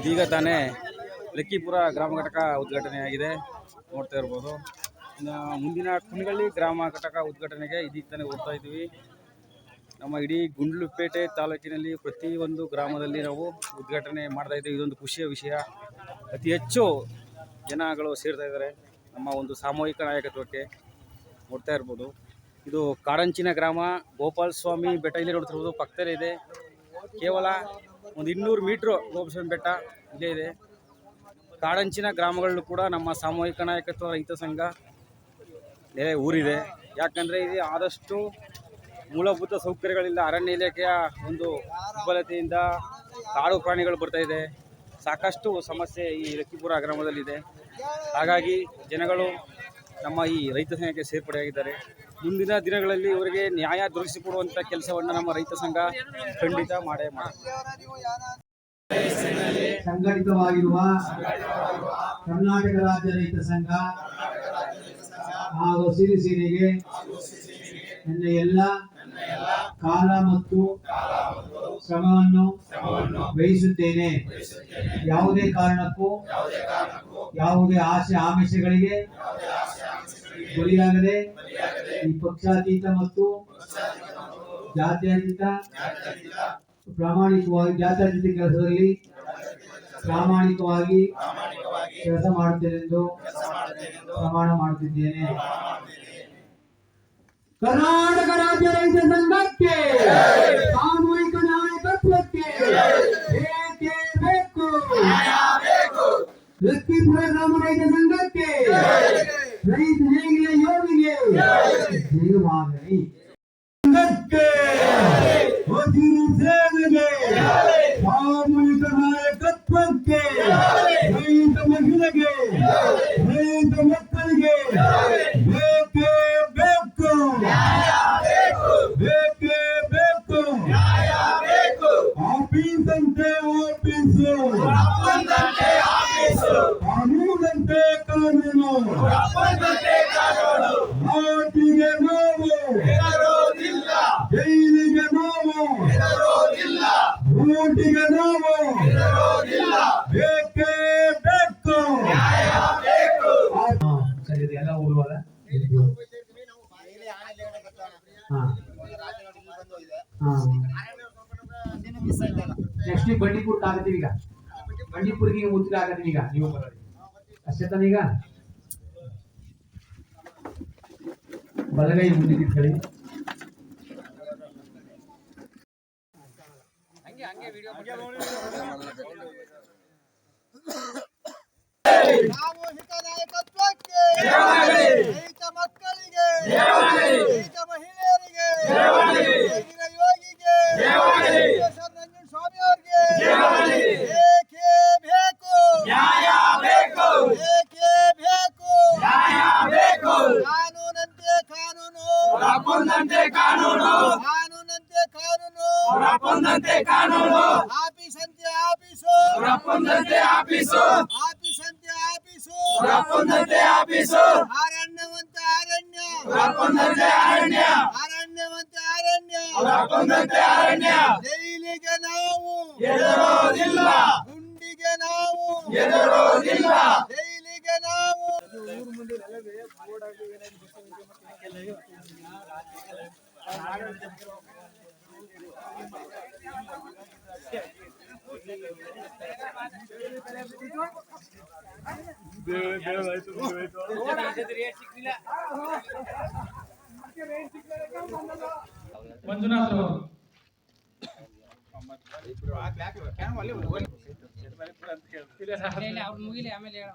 ಇದೀಗ ತಾನೇ ಲಕ್ಕಿಪುರ ಗ್ರಾಮ ಘಟಕ ಉದ್ಘಾಟನೆಯಾಗಿದೆ. ನೋಡ್ತಾ ಇರ್ಬೋದು. ಇನ್ನು ಮುಂದಿನ ಕುಣಿಗಳಲ್ಲಿ ಗ್ರಾಮ ಘಟಕ ಉದ್ಘಾಟನೆಗೆ ಇದೀಗ ತಾನೇ ಹೋಗ್ತಾ ಇದ್ದೀವಿ. ನಮ್ಮ ಇಡೀ ಗುಂಡ್ಲುಪೇಟೆ ತಾಲೂಕಿನಲ್ಲಿ ಪ್ರತಿಯೊಂದು ಗ್ರಾಮದಲ್ಲಿ ನಾವು ಉದ್ಘಾಟನೆ ಮಾಡ್ತಾ ಇದ್ದೀವಿ. ಇದೊಂದು ಖುಷಿಯ ವಿಷಯ. ಅತಿ ಹೆಚ್ಚು ಜನಗಳು ಸೇರ್ತಾ ಇದ್ದಾರೆ. ನಮ್ಮ ಒಂದು ಸಾಮೂಹಿಕ ನಾಯಕತ್ವಕ್ಕೆ ನೋಡ್ತಾ ಇರ್ಬೋದು. ಇದು ಕಾರಂಚಿನ ಗ್ರಾಮ ಗೋಪಾಲ ಸ್ವಾಮಿ ಬೆಟ್ಟ. ಇಲ್ಲಿ ನೋಡ್ತಿರ್ಬೋದು ಪಕ್ಕದಲ್ಲೇ ಇದೆ ಕೇವಲ ಒಂದು ಇನ್ನೂರು ಮೀಟ್ರು ಗೋಪಸ್ವಾಮಿ ಬೆಟ್ಟ ಇಲ್ಲೇ ಇದೆ. ಕಾಡಂಚಿನ ಗ್ರಾಮಗಳಲ್ಲೂ ಕೂಡ ನಮ್ಮ ಸಾಮೂಹಿಕ ನಾಯಕತ್ವ ರೈತ ಸಂಘ ನೆಲೆ ಊರಿದೆ. ಯಾಕಂದರೆ ಇದು ಆದಷ್ಟು ಮೂಲಭೂತ ಸೌಕರ್ಯಗಳಿಲ್ಲ. ಅರಣ್ಯ ಇಲಾಖೆಯ ಒಂದು ದುರ್ಬಲತೆಯಿಂದ ಕಾಡು ಪ್ರಾಣಿಗಳು ಬರ್ತಾ ಇದೆ. ಸಾಕಷ್ಟು ಸಮಸ್ಯೆ ಈ ಲಕ್ಕಿಪುರ ಗ್ರಾಮದಲ್ಲಿದೆ. ಹಾಗಾಗಿ ಜನಗಳು ನಮ್ಮ ಈ ರೈತ ಸಂಘಕ್ಕೆ ಸೇರ್ಪಡೆಯಾಗಿದ್ದಾರೆ. ಮುಂದಿನ ದಿನಗಳಲ್ಲಿ ಇವರಿಗೆ ನ್ಯಾಯ ದೊರಕಿಸಿಕೊಡುವಂಥ ಕೆಲಸವನ್ನು ನಮ್ಮ ರೈತ ಸಂಘ ಖಂಡಿತ ಮಾಡೇ ಮಾಡುತ್ತೆ ಸಂಘಟಿತವಾಗಿರುವ ಕರ್ನಾಟಕ ರಾಜ್ಯ ರೈತ ಸಂಘ ಹಾಗೂ ಸಿರಿಸಿರಿಗೆ ನನ್ನ ಎಲ್ಲ ಕಾಲ ಮತ್ತು ಶ್ರಮವನ್ನು ವಹಿಸುತ್ತೇನೆ. ಯಾವುದೇ ಕಾರಣಕ್ಕೂ, ಯಾವುದೇ ಆಸೆ ಆಮಿಷಗಳಿಗೆ ಗುರಿಯಾಗದೆ ಈ ಪಕ್ಷಾತೀತ ಮತ್ತು ಜಾತ್ಯತೀತ ಪ್ರಾಮಾಣಿಕವಾಗಿ ಜಾತ್ಯತೀತ ಕೆಲಸದಲ್ಲಿ ಪ್ರಾಮಾಣಿಕವಾಗಿ ಕೆಲಸ ಮಾಡುತ್ತೇನೆಂದು ಪ್ರಮಾಣ ಮಾಡುತ್ತಿದ್ದೇನೆ. ಕರ್ನಾಟಕ ರಾಜ್ಯ ರೈತ ಸಂಘಕ್ಕೆ, ಸಾಮೂಹಿಕ ನಾಯಕತ್ವಕ್ಕೆ ಬೇಕೇ? ಲಕ್ಷ್ಮೀಪುರ ಗ್ರಾಮ ರೈತ ಸಂಘಕ್ಕೆ ರೈತ ಯೋಗಿಗೆ ಜಯವಾಗಲಿ ಸಂಘಕ್ಕೆ ಹಸಿರು ಸೇವೆಗೆ ಸಾಮೂಹಿಕ ನಾಯಕತ್ವಕ್ಕೆ ರೈತ ಮಹಿಳೆಗೆ ರೈತ ಮಕ್ಕಳಿಗೆ ಬೇಕೇ ಬೇಕು ಬೇಕೇ ಬೇಕು ಆಫೀಸ್ ಅಂತೆ ಆಫೀಸು ಊಟಿಗೆ ನಾವು ಬೇಕೇ ಬೇಕು ಆ, ಸರಿ ಇದು ಎಲ್ಲ ಊರುವಲ್ಲ ಹಾ ಹಾ ನೆಕ್ಸ್ಟ್ ಬಂಡೀಪುರ್ಗೆ ಆಗತ್ತೀವಿ ಈಗ ಬಂಡೀಪುರ್ಗೆ ಮುತ್ತಿಗೆ ಆಗತ್ತೀವಿ ಈಗ ನೀವು ಬರೋದು ಅಷ್ಟೇ ತಾನೇ ಈಗ ಬಲಗೈ ಮುಂದಿಗೆ ಹೇಳಿ ಹಿತ ನಾಯಕತ್ವಕ್ಕೆ ರೈತ ಮಕ್ಕಳಿಗೆ ರೈತ ಮಹಿಳೆಯರಿಗೆ ಈಗಿನ ಯೋಗಿಗೆ ಕಾನೂನಂತೆ ಕಾನೂನು ಆಫೀಸ್ ಅಂತೆ ಆಫೀಸು ಆಫೀಸ್ ಅಂತೆ ಆಫೀಸು ಅರಣ್ಯವಂತೆ ಅರಣ್ಯ. ಅರಣ್ಯವಂತೆ ಅರಣ್ಯ. ಜೈಲಿಗೆ ನಾವು. ಗುಂಡಿಗೆ ನಾವು. ಜೈಲಿಗೆ ನಾವು. ಅವರು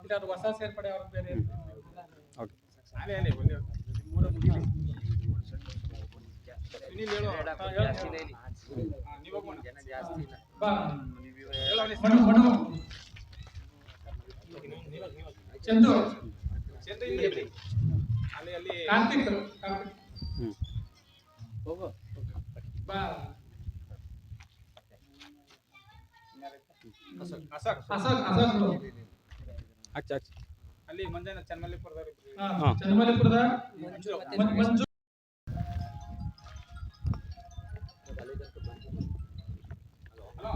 ಇದು ಹೊಸ ಸೇರ್ಪಡೆ ಅವ್ರ ಬೇರೆ ಅಲ್ಲಿ ಕಾರ್ತಿಕ್ ಹೋಗೋ ಬಾ ಅಚ್ಚ ಹಚ್ಚ ಅಲ್ಲಿ ಮಂಜಾನ ಚನ್ನಮಲ್ಲಿಪುರದ. ಹಾ. ಚನ್ನಮಲ್ಲಿಪುರದ ಮಂಜು. ಹಲೋ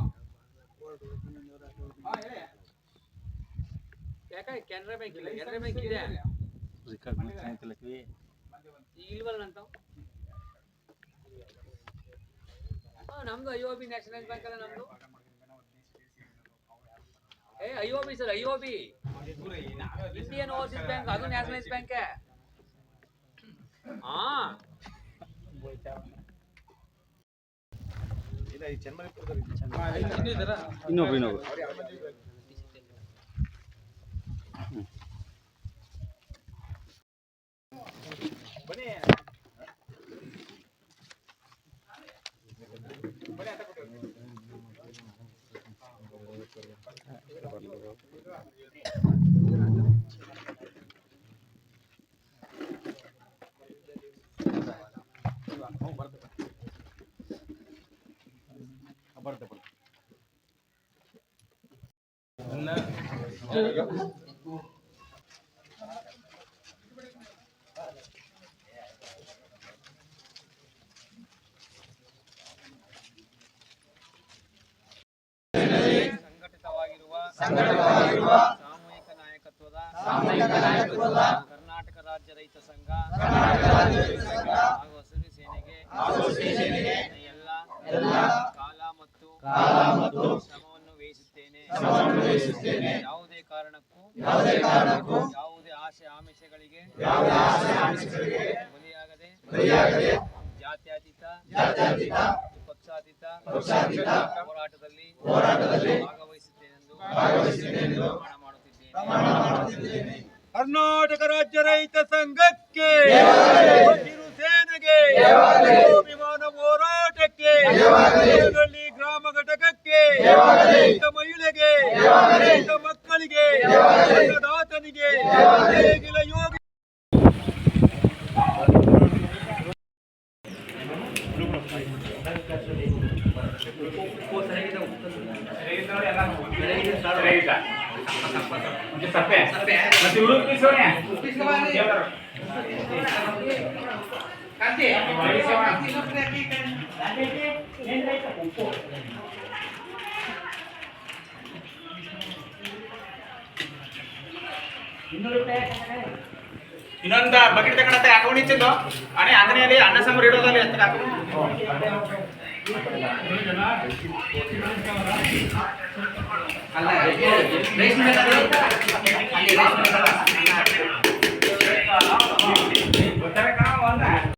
ಕೆನರಾ ಬ್ಯಾಂಕ್ ಇಲ್ಲ ಕೆನರಾ ಬ್ಯಾಂಕ್ ಇದೆ. ಈಗ ಇಲ್ವಲ್ಲ ಅಂತ? ನಮ್ದು I O B national bank ಅಲ್ಲ ನಮ್ದು. ಏ I O B sir I O B. Indian overseas bank ಅದು ನ್ಯಾಷನಲೈಸ್ ಬ್ಯಾಂಕ್ ಹಾ. ಇನ್ನೊಬ್ರು ಇನ್ನೊಬ್ರು ಸಂಘಟಿತವಾಗಿರುವ ಸಂಘಟಿತವಾಗಿರುವ ಸಾಮೂಹಿಕ ನಾಯಕತ್ವದ ಸಾಮೂಹಿಕ ನಾಯಕತ್ವದ ಕರ್ನಾಟಕ ರಾಜ್ಯ ರೈತ ಸಂಘ ಕರ್ನಾಟಕ ರಾಜ್ಯ ರೈತ ಸಂಘ ಹಾಗೂ ಹಸಿರು ಸೇನೆಗೆ ಹಸಿರು ಸೇನೆಗೆ ಎಲ್ಲ ಎಲ್ಲ ಕಾಲ ಮತ್ತು ಕಾಲ ಮತ್ತು ಶ್ರಮವನ್ನು ವಹಿಸುತ್ತೇನೆ ಶ್ರಮವನ್ನು ವಹಿಸುತ್ತೇನೆ ಯಾವುದೇ ಕಾರಣಕ್ಕೂ ಯಾವುದೇ ಕಾರಣಕ್ಕೂ ಯಾವುದೇ ಆಸೆ ಆಮಿಷಗಳಿಗೆ ಯಾವುದೇ ಆಸೆ ಆಮಿಷಗಳಿಗೆ ಬಲಿಯಾಗದೆ ಬಲಿಯಾಗದೆ ಜಾತ್ಯತೀತ ಜಾತ್ಯತೀತ ಪಕ್ಷಾತೀತ ಪಕ್ಷಾತೀತ ಹೋರಾಟದಲ್ಲಿ ಹೋರಾಟದಲ್ಲಿ ಮಾಡುತ್ತಿದ್ದೇನೆ. ಕರ್ನಾಟಕ ರಾಜ್ಯ ರೈತ ಸಂಘಕ್ಕೆ ಸೇನೆಗೆ Kasih. ಇನ್ನೊಂದು ಬಕೆಟ್ ತಗೊಂಡಂತ ಹಾಕೊಂಡು ಇಚ್ಚಿದ್ದು? ಅಣೆ ಅಂಗಡಿಯಲ್ಲಿ ಅನ್ನ ಸಾಂಬಾರು ಇಡೋದಲ್ಲಿ ಹತ್ರ ಅಲ್ಲ